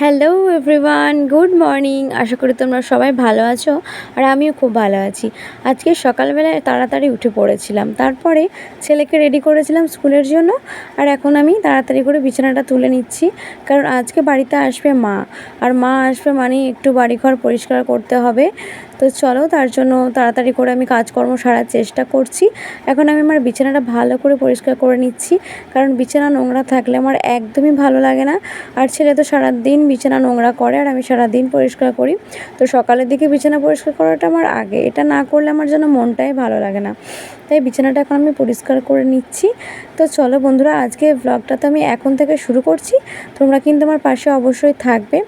Hello everyone good morning আশা করি তোমরা সবাই ভালো আছো আর আমিও খুব ভালো আছি। আজকে সকালবেলায় তাড়াতাড়ি উঠে পড়েছিলাম। তারপরে ছেলেকে রেডি করেছিলাম স্কুলের জন্য আর এখন আমি তাড়াতাড়ি করে বিছানাটা তুলে নিচ্ছি। কারণ আজকে বাড়িতে আসবে মা। আর মা আসবে মানে একটু বাড়িঘর পরিষ্কার করতে হবে। তো চলো তার জন্য তাড়াতাড়ি করে আমি কাজকর্ম সারার চেষ্টা করছি। এখন আমি আমার বিছানাটা ভালো করে পরিষ্কার করে নিচ্ছি। কারণ বিছানা নোংরা থাকলে আমার একদমই ভালো লাগে না। আর ছেলে তো সারাদিন বিছানা নোংরা করে আর আমি সারাদিন পরিষ্কার করি। তো সকালের দিকে বিছানা পরিষ্কার করাটা আমার আগে। এটা না করলে আমার যেন মনটাই ভালো লাগে না। তাই বিছানাটা এখন আমি পরিষ্কার করে নিচ্ছি। তো চলো বন্ধুরা, আজকে ব্লগটা তো আমি এখন থেকে শুরু করছি। তোমরা কিন্তু আমার পাশে অবশ্যই থাকবে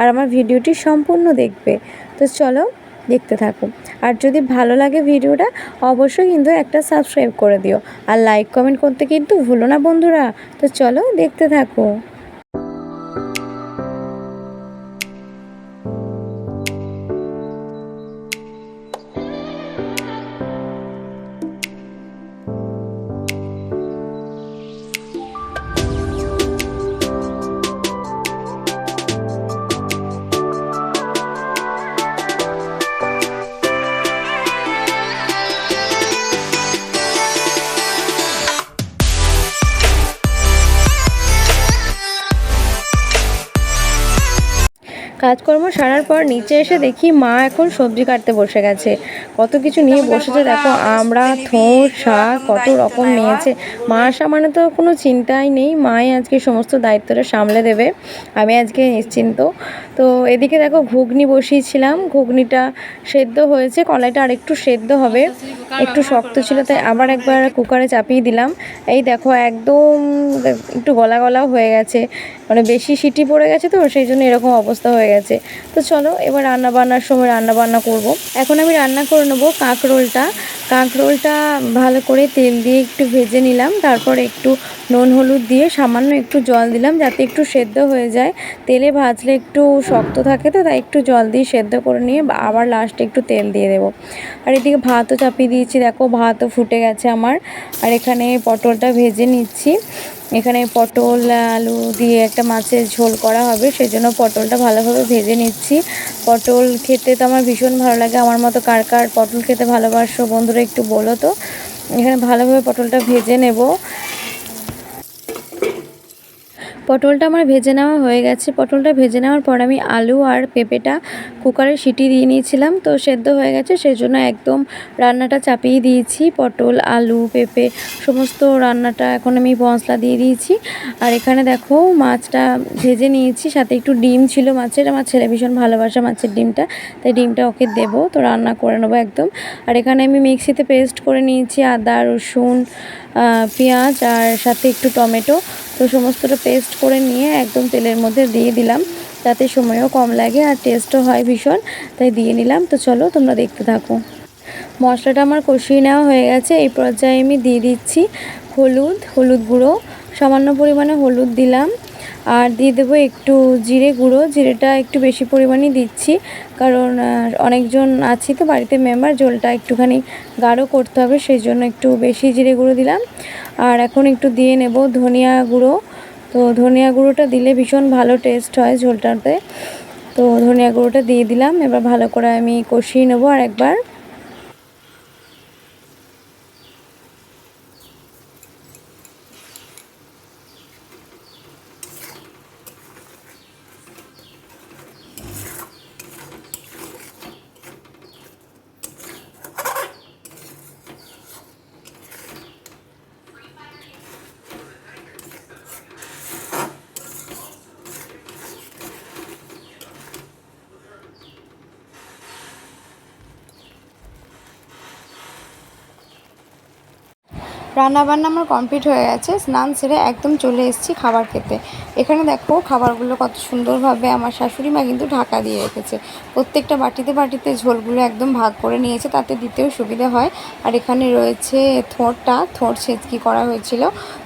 আর আমার ভিডিওটি সম্পূর্ণ দেখবে। তো চলো দেখতে থাকো। আর যদি ভালো লাগে ভিডিওটা, অবশ্যই কিন্তু একটা সাবস্ক্রাইব করে দিও। আর লাইক কমেন্ট করতে কিন্তু ভুলো না বন্ধুরা। তো চলো দেখতে থাকো। কাজকর্ম সারার পর নিচে এসে দেখি মা এখন সবজি কাটতে বসে গেছে। কত কিছু নিয়ে বসেছে দেখো আমরা থোঁড় শাক কত রকম নিয়েছে। মা আসা মানে তো কোনো চিন্তাই নেই মাই আজকে সমস্ত দায়িত্বটা সামলে দেবে আমি আজকে নিশ্চিন্ত। তো এদিকে দেখো ঘুগনি বসিয়েছিলাম ঘুগনিটা সেদ্ধ হয়েছে কলাইটা আর একটু সেদ্ধ হবে একটু শক্ত ছিল তাই আবার একবার কুকারে চাপিয়ে দিলাম। এই দেখো একদম একটু গলা গলাও হয়ে গেছে মানে বেশি সিটি পড়ে গেছে তো সেই জন্য এরকম অবস্থা হয়ে গেছে। তো চলো, এবার রান্না বান্নার সময় রান্না বান্না করব। এখন আমি রান্না করে নেব কাঁকরোলটা। কাঁকরোলটা ভালো করে তেল দিয়ে একটু ভেজে নিলাম, তারপর একটু নুন, হলুদ দিয়ে সামান্য একটু জল দিলাম যাতে একটু সেদ্ধ হয়ে যায়। তেলে ভাজলে একটু শক্ত থাকে তো, তাই একটু জল দিয়ে সেদ্ধ করে নিয়ে আবার লাস্টে একটু তেল দিয়ে দেবো। আর এদিকে ভাতও চাপিয়ে দিয়েছি, দেখো ভাতও ফুটে গেছে আমার। আর এখানে পটলটা ভেজে নিচ্ছি। এখানে পটল, আলু দিয়ে একটা মাছের ঝোল করা হবে সেই জন্য পটলটা ভালোভাবে ভেজে নিচ্ছি। পটল খেতে তো আমার ভীষণ ভালো লাগে, আমার মতো কার কার পটল খেতে ভালোবাসো বন্ধুরা একটু বলো তো। এখানে ভালোভাবে পটলটা ভেজে নেব। পটলটা আমার ভেজে নেওয়া হয়ে গেছে। পটলটা ভেজে নেওয়ার পর আমি আলু আর পেঁপেটা কুকারে সিটি দিয়ে নিয়েছিলাম। তো সেদ্ধ হয়ে গেছে সেই জন্য একদম রান্নাটা চাপিয়ে দিয়েছি। পটল, আলু, পেঁপে সমস্ত রান্নাটা এখন আমি মশলা দিয়ে দিয়েছি। আর এখানে দেখো মাছটা ভেজে নিয়েছি, সাথে একটু ডিম ছিল মাছের। আমার ছেলে ভীষণ ভালোবাসা মাছের ডিমটা, তাই ডিমটা ওকে দেবো। তো রান্না করে নেব একদম। আর এখানে আমি মিক্সিতে পেস্ট করে নিয়েছি আদা, রসুন পেঁয়াজ, আর সাথে একটু টমেটো। তো সমস্তটা পেস্ট করে নিয়ে একদম তেলের মধ্যে দিয়ে দিলাম। যাতে সময়ও কম লাগে আর টেস্টও হয় ভীষণ, তাই দিয়ে নিলাম। তো চলো তোমরা দেখতে থাকো। মশলাটা আমার কষিয়ে নেওয়া হয়ে গেছে। এই পর্যায়ে আমি দিয়ে দিচ্ছি হলুদ হলুদ গুঁড়ো। সামান্য পরিমাণে হলুদ দিলাম। আর দিয়ে দেবো একটু জিরে গুঁড়ো। জিরেটা একটু বেশি পরিমাণে দিচ্ছি, কারণ অনেকজন আছি তো বাড়িতে মেম্বার জলটা একটুখানি গাঢ় করতে হবে, সেই জন্য একটু বেশি জিরে গুঁড়ো দিলাম। আর এখন একটু দিয়ে নেব ধনিয়া গুঁড়ো। তো ধনিয়া গুঁড়োটা দিলে ভীষণ ভালো টেস্ট হয় ঝোলটাতে। তো ধনিয়া গুঁড়োটা দিয়ে দিলাম, এবার ভালো করে আমি কষিয়ে নেব আর একবার রান্না বান্না আমার কমপ্লিট হয়ে গেছে, স্নান সেরে একদম চলে এসেছি খাবার খেতে। এখানে দেখো খাবারগুলো কত সুন্দরভাবে আমার শাশুড়ি মা কিন্তু ঢাকা দিয়ে রেখেছে। প্রত্যেকটা বাটিতে বাটিতে ঝোলগুলো একদম ভাগ করে নিয়েছে, তাতে দিতেও সুবিধা হয়। আর এখানে রয়েছে থোঁটটা, থোঁট ছেঁচকি করা হয়েছিল।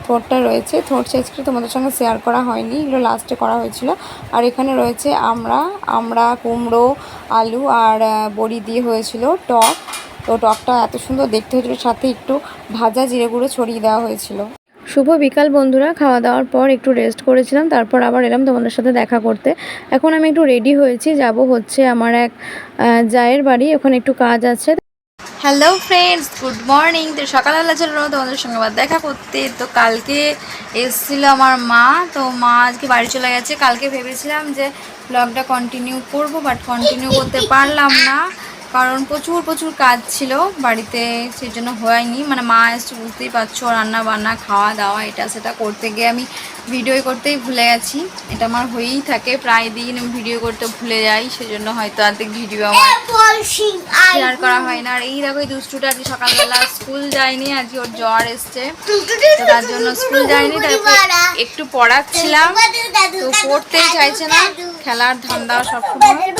থোঁটটা রয়েছে, থোঁট ছেঁচকি তোমাদের সঙ্গে শেয়ার করা হয়নি, এগুলো লাস্টে করা হয়েছিল। আর এখানে রয়েছে আমরা আমরা কুমড়ো, আলু আর বড়ি দিয়ে হয়েছিল টক। তো টকটা এত সুন্দর দেখতে হয়েছিল সাথে একটু ভাজা জিরে গুঁড়ো ছড়িয়ে দেওয়া হয়েছিল। শুভ বিকাল বন্ধুরা খাওয়া দাওয়ার পর একটু রেস্ট করেছিলাম তারপর আবার এলাম তোমাদের সাথে দেখা করতে। এখন আমি একটু রেডি হয়েছি যাব হচ্ছে আমার এক জায়ের বাড়ি ওখানে একটু কাজ আছে। হ্যালো ফ্রেন্ডস গুড মর্নিং তো সকালবেলা চলে তোমাদের সঙ্গে আবার দেখা করতে। তো কালকে এসেছিল আমার মা তো মা আজকে বাড়ি চলে গেছে। কালকে ভেবেছিলাম যে ব্লগটা কন্টিনিউ করব বাট কন্টিনিউ করতে পারলাম না। কারণ প্রচুর প্রচুর কাজ ছিল বাড়িতে সেই জন্য হয়নি মানে মা এসছে বুঝতেই পারছ রান্না বান্না খাওয়া দাওয়া এটা সেটা করতে গিয়ে আমি ভিডিও করতেই ভুলে গেছি এটা আমার হয়েই থাকে প্রায় দিন আমি ভিডিও করতে ভুলে যাই সেজন্য হয়তো অর্ধেক ভিডিও আমার শেয়ার করা হয় না আর এই দেখো এই দুষ্টুটা আজকে সকালবেলা স্কুল যায়নি আজকে ওর জ্বর এসছে তার জন্য স্কুল যায়নি তারপর একটু পড়াচ্ছিলাম তো পড়তেই চাইছে না খেলার ধান্দা সবসময়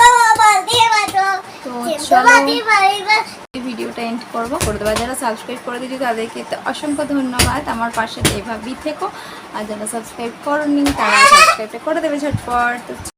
তো চলো ভিডিওটা এন্ড করব। করে দেবো যারা সাবস্ক্রাইব করে দিয়েছি তাদেরকে অসংখ্য ধন্যবাদ। আমার পাশে এভাবেই থেকো। আর যারা সাবস্ক্রাইব করনি তারা সাবস্ক্রাইবটা করে দেবে ঝটপট।